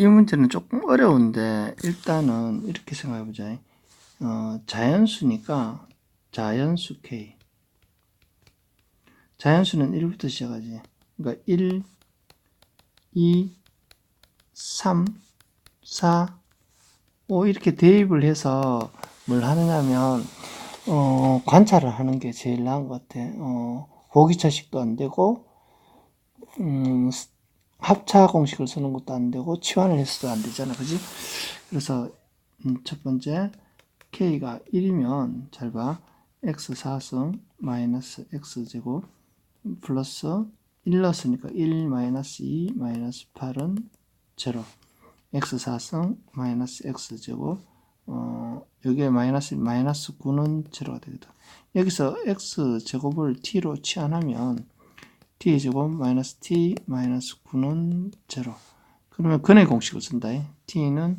이 문제는 조금 어려운데 일단은 이렇게 생각해 보자. 어, 자연수니까 자연수 K. 자연수는 1부터 시작하지. 그러니까 1, 2, 3, 4, 5 이렇게 대입을 해서 뭘 하느냐면 어, 관찰을 하는 게 제일 나은 것 같아. 어, 보기차식도 안 되고 음, 합차 공식을 쓰는 것도 안 되고 치환을 해서도 안 되잖아, 그지? 그래서 음, 첫 번째 k가 1이면 잘 봐, x 4승 마이너스 x 제곱 플러스 1 넣었으니까 1 마이너스 2 마이너스 8은 제로 x 4승 마이너스 x 제곱 어, 여기에 마이너스 마이너스 9는 제로가 되거든. 여기서 x 제곱을 t로 치환하면 t 제곱 마이너스 t 마이너스 9는 제로. 그러면 근의 공식을 쓴다. t는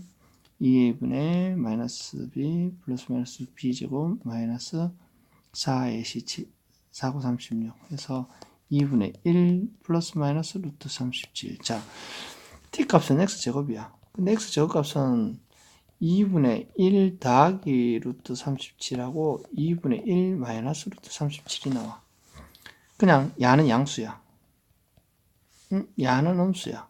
2a분의 마이너스 b 플러스 마이너스 b 제곱 마이너스 4ac 7, 4, 9, 36 해서 2분의 1 플러스 마이너스 루트 37. 자, t 값은 x 제곱이야. 근데 x 제곱 값은 2분의 1 더하기 루트 37하고 2분의 1 마이너스 루트 37이 나와. 그냥 야는 양수야. 응? 야는 음수야.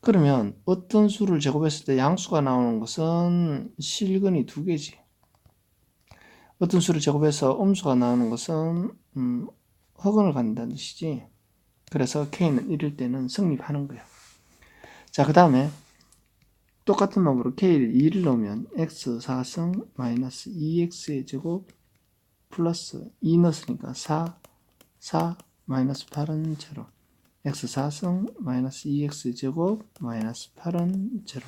그러면 어떤 수를 제곱했을 때 양수가 나오는 것은 실근이 두 개지. 어떤 수를 제곱해서 음수가 나오는 것은 음, 허근을 갖는다는 뜻이지. 그래서 K는 1일 때는 성립하는 거야. 자, 그 다음에 똑같은 방법으로 K를 2를 넣으면 X 4승 마이너스 2X의 제곱 플러스 2 넣었으니까 4 4 마이너스 8은 제로. X 4승 마이너스 2x 제곱 마이너스 8은 제로.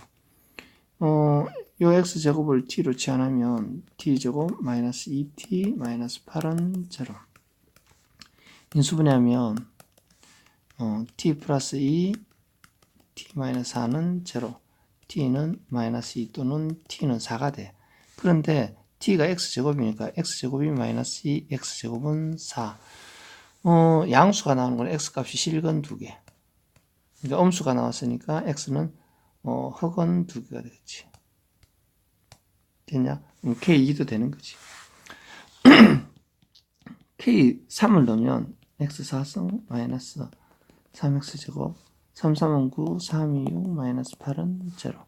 어, 요 x 제곱을 t로 치환하면 t 제곱 마이너스 2t 마이너스 8은 제로. 인수분해하면 어, t 플러스 2 t 마이너스 4는 제로. T는 마이너스 2 또는 t는 4가 돼. 그런데 t가 x제곱이니까 x제곱이 마이너스 2 x제곱은 4 어, 양수가 나오는 건 x값이 실근 두 개. 그러니까 음수가 나왔으니까 x는 어, 흑은 두 개가 되겠지. 됐냐? k2도 되는 거지. k3을 넣으면 x4승 마이너스 3x 제곱 3, 3은 9, 3, 2, 6, 마이너스 8은 0.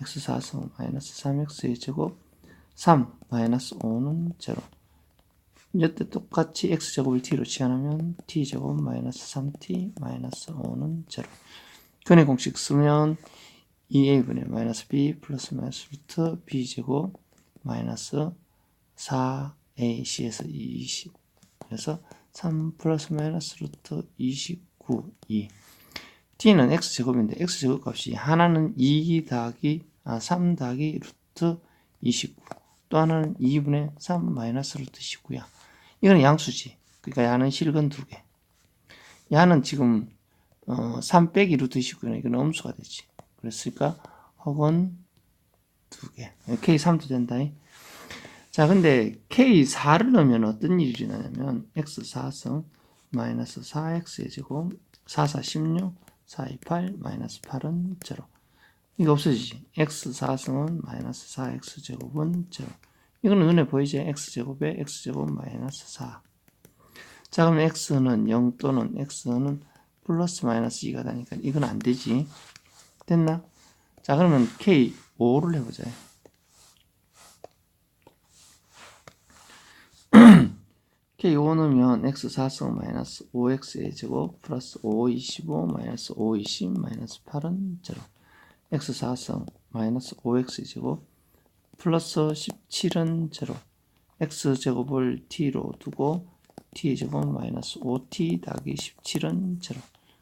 x4승 마이너스 3x의 제곱 3, 마이너스 5는 0. 이때 똑같이 x제곱을 t로 치환하면 t제곱 마이너스 3t 마이너스 5는 0. 근의 공식 쓰면 2a분의 마이너스 b 플러스 마이너스 루트 b제곱 마이너스 4ac에서 20 그래서 3 플러스 마이너스 루트 29 2 t는 x제곱인데 x제곱 값이 하나는 2 더하기 아, 3 더하기 루트 29 또 하나는 2분의 3 마이너스 루트 19야 이거는 양수지. 그러니까 야는 실근 두 개. 야는 지금 어, 3 빼기 루트 29는 이건 음수가 되지. 그랬으니까 혹은 두 개. K3도 된다. 자, 근데 K4를 넣으면 어떤 일이 일어나냐면 X4승 마이너스 4X의 제곱 4, 4, 16, 4, 2, 8, 마이너스 8은 0. 이거 없어지지. X4승은 마이너스 4X 제곱은 0. 이거는 눈에 보이지? x제곱에 x제곱 마이너스 4. 자, 그럼 x는 0 또는 x는 플러스 마이너스 2가 되니까 이건 안 되지. 됐나? 자, 그러면 k 5를 해보자. k 5 넣으면 x 4승 마이너스 5x의 제곱 플러스 5, 25 마이너스 5, 20 마이너스 8은 0. x 4승 마이너스 5x의 제곱 플러스 17은 제로. X제곱을 t로 두고 t제곱 마이너스 5t 더하기 17은 제로.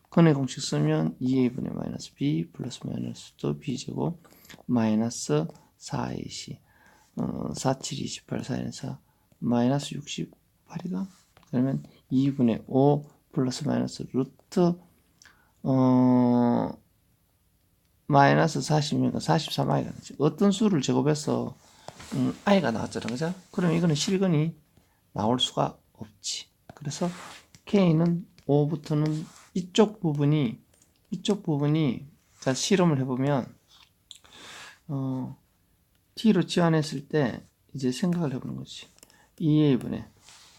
근의 공식 쓰면 2a분의 마이너스 b 플러스 마이너스 또 b제곱 마이너스 4ac 어, 4, 7, 28, 4, 4 마이너스 68이가 그러면 2분의 5 플러스 마이너스 루트 어 마이너스 40이니까 43i가 되지. 어떤 수를 제곱해서 음, i가 나왔잖아. 그죠? 그럼 이거는 실근이 나올 수가 없지. 그래서 k는 5부터는 이쪽 부분이 이쪽 부분이 자, 실험을 해보면, 어, t로 지환했을 때, 이제 생각을 해보는 거지. 2a분의,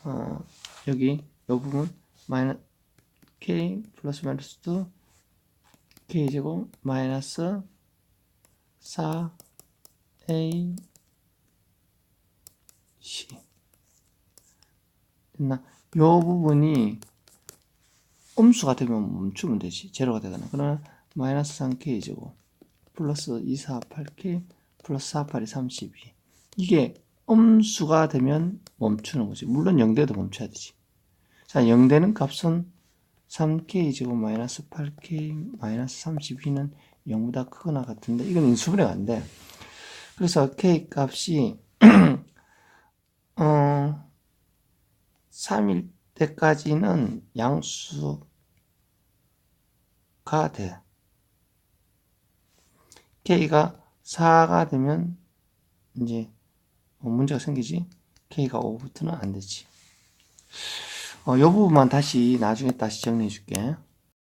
어, 여기, 이 부분, 마이너, k 플러스 마이너스 2, k제곱, 마이너스 4a, c. 됐나? 요 부분이 음수가 되면 멈추면 되지. 제로가 되거나. 그러나 마이너스 3k 제곱 플러스 2, 4, 8k 플러스 4, 8이 32. 이게 음수가 되면 멈추는 거지. 물론 0대도 멈춰야 되지. 자, 0대는 값은 3k 제곱 마이너스 8k 마이너스 32는 0보다 크거나 같은데 이건 인수분해가 안 돼. 그래서 k 값이 어 3일 때까지는 양수가 돼. k가 4가 되면 이제 뭐 문제가 생기지. k가 5부터는 안 되지. 어, 요 부분만 다시 나중에 다시 정리해 줄게.